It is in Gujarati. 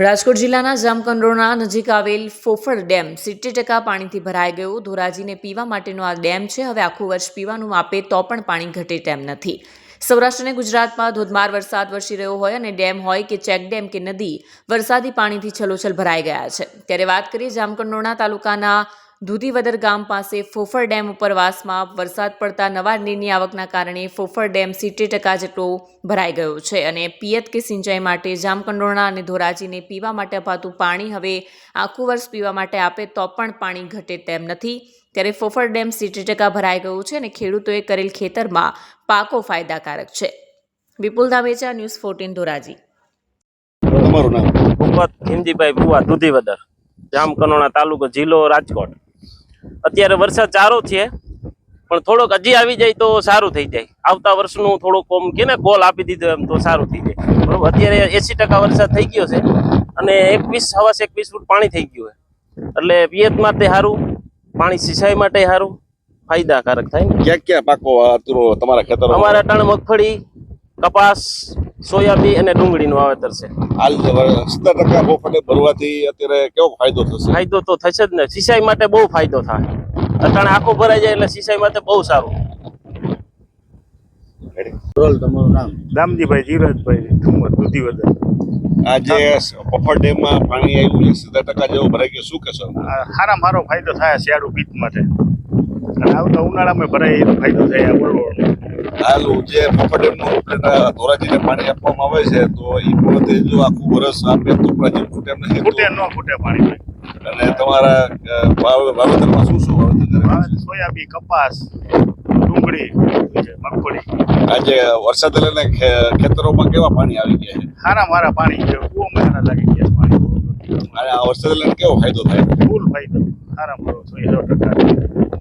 રાજકોટ જિલ્લાના જામકંડોરણા નજીક આવેલ ફોફળ ડેમ સિત્તેર ટકા પાણીથી ભરાઈ ગયો. ધોરાજીને પીવા માટેનો આ ડેમ છે. હવે આખું વર્ષ પીવાનું આપે તો પણ પાણી ઘટે તેમ નથી. સૌરાષ્ટ્ર અને ગુજરાતમાં ધોધમાર વરસાદ વરસી રહ્યો હોય અને ડેમ હોય કે ચેક ડેમ કે નદી, વરસાદી પાણીથી છલોછલ ભરાઈ ગયા છે. ત્યારે વાત કરીએ જામકંડોરણા તાલુકાના દૂધીવદર ગામ પાસે ફોફર ડેમ ઉપરવાસમાં વરસાદ પડતા નવા નીરની આવકના કારણે ફોફર ડેમ સિત્તેર ટકા જેટલો ભરાઈ ગયો છે અને પિયત કે સિંચાઈ માટે જામકંડોરણા અને ધોરાજીને પીવા માટે અપાતું પાણી હવે આખું વર્ષ પીવા માટે આપે તો પણ પાણી ઘટે તેમ નથી. ત્યારે ફોફર ડેમ સિત્તેર ટકા ભરાઈ ગયું છે અને ખેડૂતોએ કરેલ ખેતરમાં પાકો ફાયદાકારક છે. Vipul Dhamecha news fourteen Dhoraji. તમારું નામ? ભૂપત ખીમજીભાઈ ભુવા દૂધીવદર જામકનોણા તાલુકો જિલ્લો રાજકોટ. અત્યારે વરસાદ સારો છે પણ થોડોક હજી આવી જાય તો સારું થઈ જાય. આવતા વર્ષનું થોડોક ઓમ કે ને કોલ આપી દીધો એમ તો સારું થઈ જાય. બરોબર? અત્યારે એસી ટકા વરસાદ થઈ ગયો છે અને એકવીસ હવાસ એકવીસ ફૂટ પાણી થઈ ગયું છે. એટલે પિયત માટે સારું પાણી સિંચાઈ માટે સારું ફાયદાકારક થાય ક્યાં ક્યાં પાકો તમારા ખેતર અમારા ટાણ મગફળી કપાસ સોયાબીન અને ડુંગળીનું વાવેતર છે. હાલ સત્તર ટકા બોફટે ભરવાથી અત્યારે કેવો ફાયદો થશે? ફાયદો તો થશે જ ને. સિંચાઈ માટે બહુ ફાયદો થાય. અટાણે આખો ભરાઈ જાય એટલે સિંચાઈ માટે બહુ સારું. તમારું નામ? દામજીભાઈ જીવરાજભાઈ ઠુમર દૂધીવદર. આજે પફર ડેમમાં પાણી આવ્યું છે સત્તર ટકા જેવું ભરાઈ ગયું. શું કહેશો? આ સારામાં સારો ફાયદો થાય શિયાળુ પીત માટે. અને આવતા ઉનાળામાં ભરાય એનો ફાયદો થાય આ હાલ જે પોપટેમનું ધોરાજીને પાણી આપવામાં આવે છે તો એ વખતે જો આખું વર્ષ આપે તો પણ હજી ખૂટે એમ નથી ફૂટે ન ફૂટે પાણી અને તમારા વાવેતરમાં શું શું વાવેતર? સોયાબીન કપાસ ડુંગળી મગફળી. આજે વરસાદ લઈને ખેતરોમાં કેવા પાણી આવી ગયા છે? સારા મારા પાણી છે બહુ સારા લાગી ગયા પાણી. અને આ વરસાદ લઈને કેવો ફાયદો થાય? ફૂલ ફાયદો સારા મારો સો ટકા.